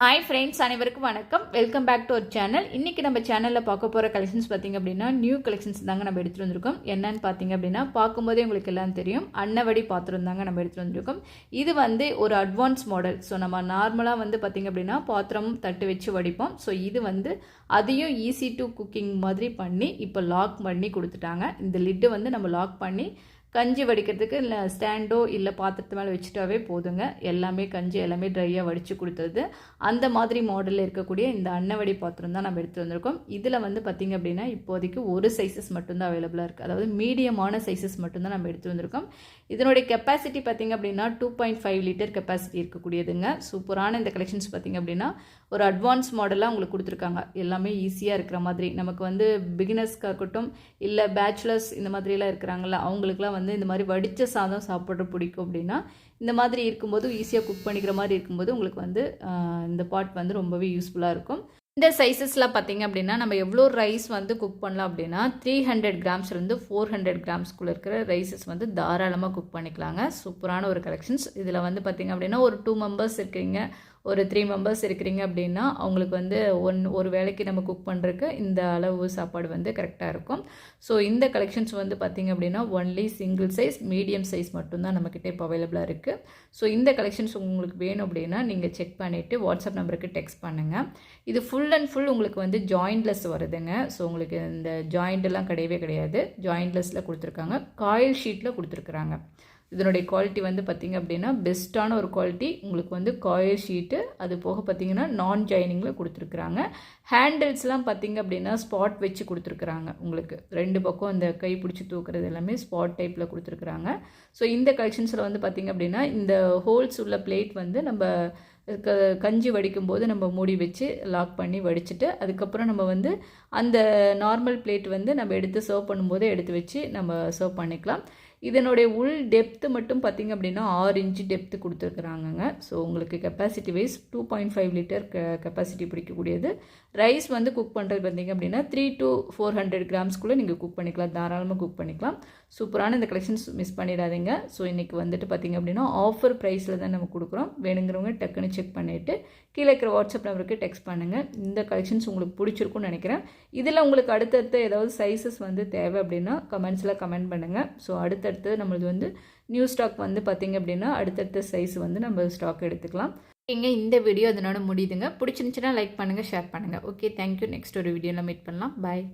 Hi friends அனைவருக்கும் வணக்கம். Welcome back to our channel இன்றைக்கி நம்ம சேனலில் பார்க்க போகிற கலெக்ஷன்ஸ் பார்த்திங்க அப்படின்னா நியூ கலெக்ஷன்ஸ் தாங்க நம்ம எடுத்துகிட்டு வந்திருக்கோம். என்னன்னு பார்த்தீங்க அப்படின்னா பார்க்கும்போதே உங்களுக்கு எல்லாம் தெரியும். அன்னவடி பாத்திரம் தாங்க நம்ம எடுத்துகிட்டு வந்திருக்கோம். இது வந்து ஒரு அட்வான்ஸ் மாடல் ஸோ நம்ம நார்மலாக வந்து பார்த்திங்க அப்படின்னா பாத்திரம் தட்டு வச்சு வடிப்போம். ஸோ இது வந்து அதையும் ஈஸி டு குக்கிங் மாதிரி பண்ணி இப்போ லாக் பண்ணி கொடுத்துட்டாங்க. இந்த லிட்டு வந்து நம்ம லாக் பண்ணி கஞ்சி வடிக்கிறதுக்கு இல்லை ஸ்டாண்டோ இல்லை பாத்திரத்து மேலே வச்சுட்டாவே போதுங்க. எல்லாமே கஞ்சி எல்லாமே ட்ரையாக வடித்து கொடுத்தது. அந்த மாதிரி மாடலில் இருக்கக்கூடிய இந்த அன்னவடி பாத்திரம் தான் நம்ம எடுத்துகிட்டு வந்திருக்கோம். இதில் வந்து பார்த்திங்க அப்படின்னா இப்போதைக்கு ஒரு சைஸஸ் மட்டும்தான் அவைலபிளாக இருக்குது அதாவது மீடியமான சைஸஸ் மட்டும்தான் நம்ம எடுத்து வந்திருக்கோம். இதனுடைய கெப்பாசிட்டி பார்த்திங்க அப்படின்னா two point five litre capacity இருக்கக்கூடியதுங்க. சூப்பரான இந்த கலெக்ஷன்ஸ் பார்த்திங்க அப்படின்னா ஒரு அட்வான்ஸ் மாடலாக உங்களுக்கு கொடுத்துருக்காங்க. எல்லாமே ஈஸியாக இருக்கிற மாதிரி. நமக்கு வந்து பிகினர்ஸ்க்காக இருக்கட்டும் இல்லை பேச்சுலர்ஸ் இந்த மாதிரிலாம் இருக்கிறாங்களா அவங்களுக்குலாம் வந்து இந்த மாதிரி வடித்த சாதம் சாப்பிட்ற பிடிக்கும் அப்படின்னா இந்த மாதிரி இருக்கும்போது ஈஸியாக குக் பண்ணிக்கிற மாதிரி இருக்கும்போது உங்களுக்கு வந்து இந்த பாட் வந்து ரொம்பவே யூஸ்ஃபுல்லாக இருக்கும். இந்த சைஸஸில் பார்த்திங்க அப்படின்னா நம்ம எவ்வளோ ரைஸ் வந்து குக் பண்ணலாம் அப்படின்னா த்ரீ ஹண்ட்ரட் கிராம்ஸ்லேருந்து ஃபோர் ஹண்ட்ரட் கிராம்ஸ்குள்ளே இருக்கிற ரைஸஸ் வந்து தாராளமாக குக் பண்ணிக்கலாங்க. சூப்பரான ஒரு கலெக்ஷன்ஸ் இதில் வந்து பார்த்திங்க அப்படின்னா ஒரு டூ மெம்பர்ஸ் இருக்கீங்க. ஒரு த்ரீ மெம்பர்ஸ் இருக்கிறீங்க அப்படின்னா அவங்களுக்கு வந்து ஒன் ஒரு வேலைக்கு நம்ம குக் பண்ணுறதுக்கு இந்த அளவு சாப்பாடு வந்து கரெக்டாக இருக்கும். ஸோ இந்த கலெக்ஷன்ஸ் வந்து பார்த்திங்க அப்படின்னா only single size medium size மட்டும்தான் நம்மக்கிட்ட இப்போ அவைலபிளாக இருக்குது ஸோ இந்த கலெக்ஷன்ஸ் உங்களுக்கு வேணும் அப்படின்னா நீங்கள் செக் பண்ணிவிட்டு வாட்ஸ்அப் நம்பருக்கு டெக்ஸ்ட் பண்ணுங்கள் இது ஃபுல் அண்ட் ஃபுல் உங்களுக்கு வந்து ஜாயின்ட்லெஸ் வருதுங்க. ஸோ உங்களுக்கு இந்த ஜாயிண்ட்லாம் கிடையவே கிடையாது. ஜாயின்ட்லெஸ்ஸில் கொடுத்துருக்காங்க. காயில் ஷீட்டில் கொடுத்துருக்குறாங்க. இதனுடைய குவாலிட்டி வந்து பார்த்திங்க அப்படின்னா பெஸ்ட்டான ஒரு குவாலிட்டி உங்களுக்கு வந்து காயர் ஷீட்டு அது போக பார்த்திங்கன்னா நான் ஜாயினிங்கில் கொடுத்துருக்குறாங்க. ஹேண்டில்ஸ்லாம் பார்த்திங்க அப்படின்னா ஸ்பாட் வச்சு கொடுத்துருக்குறாங்க உங்களுக்கு. ரெண்டு பக்கம் இந்த கை பிடிச்சி தூக்குறது எல்லாமே ஸ்பாட் டைப்பில் கொடுத்துருக்குறாங்க. ஸோ இந்த கலெக்ஷன்ஸில் வந்து பார்த்திங்க அப்படின்னா இந்த ஹோல்ஸ் உள்ள பிளேட் வந்து நம்ம க கஞ்சி வடிக்கும் போது நம்ம மூடி வச்சு லாக் பண்ணி வடிச்சிட்டு அதுக்கப்புறம் நம்ம வந்து அந்த நார்மல் பிளேட் வந்து நம்ம எடுத்து சர்வ் பண்ணும்போதே எடுத்து வச்சு நம்ம சர்வ் பண்ணிக்கலாம். இதனுடைய உள் டெப்த்து மட்டும் பார்த்திங்க அப்படின்னா ஆறு இன்ச்சு டெப்த்து கொடுத்துருக்குறாங்கங்க. ஸோ உங்களுக்கு capacity wise two point five litre க கெப்பாசிட்டி பிடிக்கக்கூடியது. ரைஸ் வந்து குக் பண்ணுறது பார்த்திங்க அப்படின்னா த்ரீ டு ஃபோர் ஹண்ட்ரட் கிராம்ஸ்க்குள்ளே நீங்கள் குக் பண்ணிக்கலாம். தாராளமாக குக் பண்ணிக்கலாம். சூப்பரான இந்த கலெக்ஷன்ஸ் மிஸ் பண்ணிடாதீங்க. ஸோ இன்றைக்கி வந்துட்டு பார்த்திங்க அப்படின்னா ஆஃபர் ப்ரைஸில் தான் நம்ம கொடுக்குறோம். வேணுங்கிறவங்க டக்குன்னு செக் பண்ணிவிட்டு கீழே இருக்கிற வாட்ஸ்அப் நம்பருக்கு டெக்ஸ்ட் பண்ணுங்கள் இந்த கலெக்ஷன்ஸ் உங்களுக்கு பிடிச்சிருக்குன்னு நினைக்கிறேன். இதில் உங்களுக்கு அடுத்தடுத்த ஏதாவது சைஸஸ் வந்து தேவை அப்படின்னா கமெண்ட்ஸில் கமெண்ட் பண்ணுங்கள் ஸோ அடுத்தடுத்து நம்மளது வந்து நியூ ஸ்டாக் வந்து பார்த்திங்க அப்படின்னா அடுத்தடுத்த சைஸ் வந்து நம்ம ஸ்டாக் எடுத்துக்கலாம். ஓகேங்க இந்த வீடியோ அதனோட முடியுதுங்க. பிடிச்சிருந்துச்சுன்னா லைக் பண்ணுங்கள் ஷேர் பண்ணுங்கள் ஓகே தேங்க்யூ நெக்ஸ்ட் ஒரு வீடியோவில் மீட் பண்ணலாம். பாய்